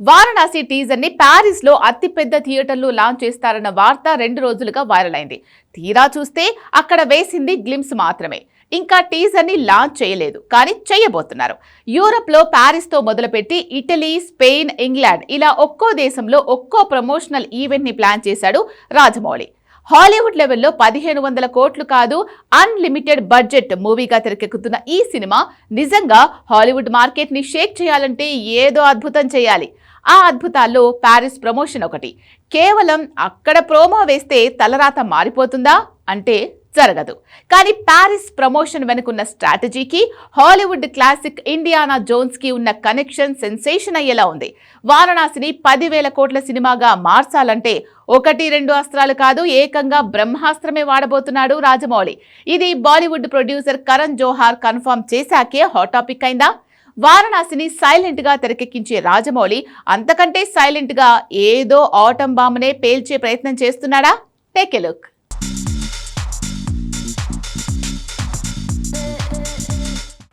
వారణాసి టీజర్ని ప్యారిస్లో అతిపెద్ద థియేటర్లు లాంచ్ చేస్తారన్న వార్త రెండు రోజులుగా వైరల్ అయింది. తీరా చూస్తే అక్కడ వేసింది గ్లిమ్స్ మాత్రమే. ఇంకా టీజర్ని లాంచ్ చేయలేదు కానీ చేయబోతున్నారు. యూరప్లో ప్యారిస్తో మొదలుపెట్టి ఇటలీ స్పెయిన్ ఇంగ్లాండ్ ఇలా ఒక్కో దేశంలో ఒక్కో ప్రమోషనల్ ఈవెంట్ని ప్లాన్ చేశాడు రాజమౌళి. హాలీవుడ్ లెవెల్లో పదిహేను వందల కోట్లు కాదు అన్లిమిటెడ్ బడ్జెట్ మూవీగా తెరకెక్కుతున్న ఈ సినిమా నిజంగా హాలీవుడ్ మార్కెట్ని షేక్ చేయాలంటే ఏదో అద్భుతం చేయాలి. ఆ అద్భుతాల్లో ప్యారిస్ ప్రమోషన్ ఒకటి. కేవలం అక్కడ ప్రోమో వేస్తే తలరాత మారిపోతుందా? అంటే జరగదు. కానీ ప్యారిస్ ప్రమోషన్ వెనుకున్న స్ట్రాటజీకి హాలీవుడ్ క్లాసిక్ ఇండియానా జోన్స్కి ఉన్న కనెక్షన్ సెన్సేషన్ అయ్యేలా ఉంది. వారణాసిని పదివేల కోట్ల సినిమాగా మార్చాలంటే ఒకటి రెండు అస్త్రాలు కాదు ఏకంగా బ్రహ్మాస్త్రమే వాడబోతున్నాడు రాజమౌళి. ఇది Bollywood producer Karan Johar confirm చేశాకే hot topic అయిందా? వారణాసిని సైలెంట్గా తెరకెక్కించే రాజమౌళి అంతకంటే సైలెంట్గా ఏదో ఆటం బాంబునే పేల్చే ప్రయత్నం చేస్తున్నాడా? Take a look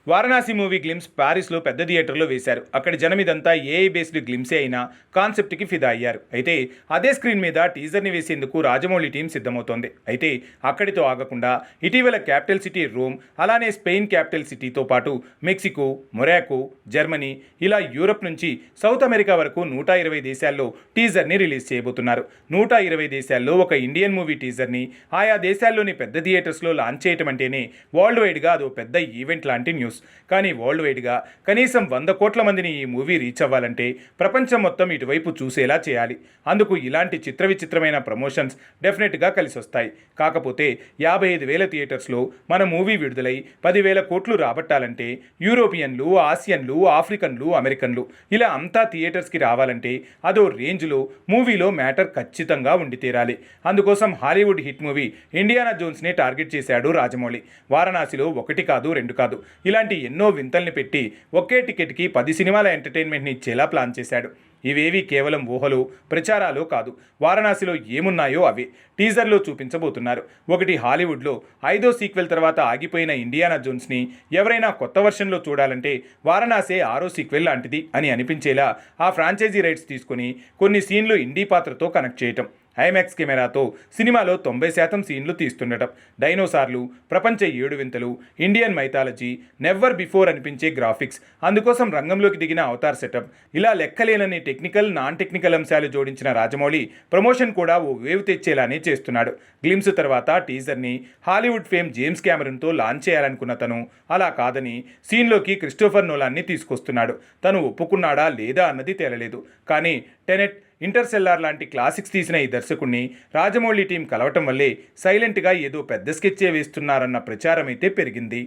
Varanasi movie glimpse ప్యారిస్లో పెద్ద థియేటర్లో వేశారు. అక్కడ జనమిదంతా ఏఐ బేస్డ్ గ్లిమ్సే అయినా కాన్సెప్ట్కి ఫిదా అయ్యారు అయితే అదే స్క్రీన్ మీద టీజర్ని వేసేందుకు రాజమౌళి టీం సిద్ధమవుతోంది. అయితే అక్కడితో ఆగకుండా ఇటీవల క్యాపిటల్ సిటీ రోమ్ అలానే స్పెయిన్ క్యాపిటల్ సిటీతో పాటు మెక్సికో మొరాకో జర్మనీ ఇలా యూరప్ నుంచి సౌత్ అమెరికా వరకు నూట ఇరవై దేశాల్లో టీజర్ని రిలీజ్ చేయబోతున్నారు. నూట ఇరవై దేశాల్లో ఒక ఇండియన్ మూవీ టీజర్ని ఆయా దేశాల్లోని పెద్ద థియేటర్స్లో లాంచ్ చేయటం అంటేనే వరల్డ్ వైడ్గా అదో పెద్ద ఈవెంట్ లాంటి న్యూస్. కానీ వరల్డ్ వైడ్గా కనీసం వంద కోట్ల మందిని ఈ మూవీ రీచ్ అవ్వాలంటే ప్రపంచం మొత్తం ఇటువైపు చూసేలా చేయాలి. అందుకు ఇలాంటి చిత్ర విచిత్రమైన ప్రమోషన్స్ డెఫినెట్గా కలిసి వస్తాయి కాకపోతే యాభై ఐదు వేల థియేటర్స్లో మన మూవీ విడుదలై పదివేల కోట్లు రాబట్టాలంటే యూరోపియన్లు ఆసియన్లు ఆఫ్రికన్లు అమెరికన్లు ఇలా అంతా థియేటర్స్కి రావాలంటే అదో రేంజ్లో మూవీలో మ్యాటర్ ఖచ్చితంగా ఉండి తీరాలి. అందుకోసం హాలీవుడ్ హిట్ మూవీ ఇండియానా జోన్స్నే టార్గెట్ చేశాడు రాజమౌళి. వారణాసిలో ఒకటి కాదు రెండు కాదు. ఇలాంటి ఎన్నో వింతల్ని పెట్టి ఒకే టికెట్కి పది సినిమాల ఎంటర్టైన్మెంట్ని ఇచ్చేలా ప్లాన్ చేశాడు. ఇవేవి కేవలం ఊహలు ప్రచారాలు కాదు. వారణాసిలో ఏమున్నాయో అవి. టీజర్లో చూపించబోతున్నారు. ఒకటి హాలీవుడ్లో ఐదో సీక్వెల్ తర్వాత ఆగిపోయిన ఇండియానా జోన్స్ని ఎవరైనా కొత్త వర్షన్లో చూడాలంటే వారణాసే ఆరో సీక్వెల్ లాంటిది అని అనిపించేలా ఆ ఫ్రాంచైజీ రైట్స్ తీసుకొని కొన్ని సీన్లు ఇండీ పాత్రతో కనెక్ట్ చేయటం. ఐమాక్స్ కెమెరాతో సినిమాలో తొంభై శాతం సీన్లు తీస్తుండటం. డైనోసార్లు ప్రపంచ ఏడు వింతలు ఇండియన్ మైథాలజీ నెవర్ బిఫోర్ అనిపించే గ్రాఫిక్స్ అందుకోసం రంగంలోకి దిగిన అవతార్ సెటప్. ఇలా లెక్కలేనని టెక్నికల్ నాన్ టెక్నికల్ అంశాలు జోడించిన రాజమౌళి ప్రమోషన్ కూడా ఓ వేవ్ తెచ్చేలానే చేస్తున్నాడు. గ్లిమ్స్ తర్వాత టీజర్ని హాలీవుడ్ ఫేమ్ జేమ్స్ క్యామరన్తో లాంచ్ చేయాలనుకున్న తను అలా కాదని సీన్లోకి క్రిస్టోఫర్ నోలాన్ని తీసుకొస్తున్నాడు. తను ఒప్పుకున్నాడా లేదా అన్నది తేలలేదు. కానీ టెనెట్ ఇంటర్సెల్లార్ లాంటి క్లాసిక్స్ తీసిన ఈ దర్శకుడిని రాజమౌళి టీం కలవటం వల్లే సైలెంట్గా ఏదో పెద్ద స్కెచ్చే వేస్తున్నారన్న ప్రచారం అయితే పెరిగింది.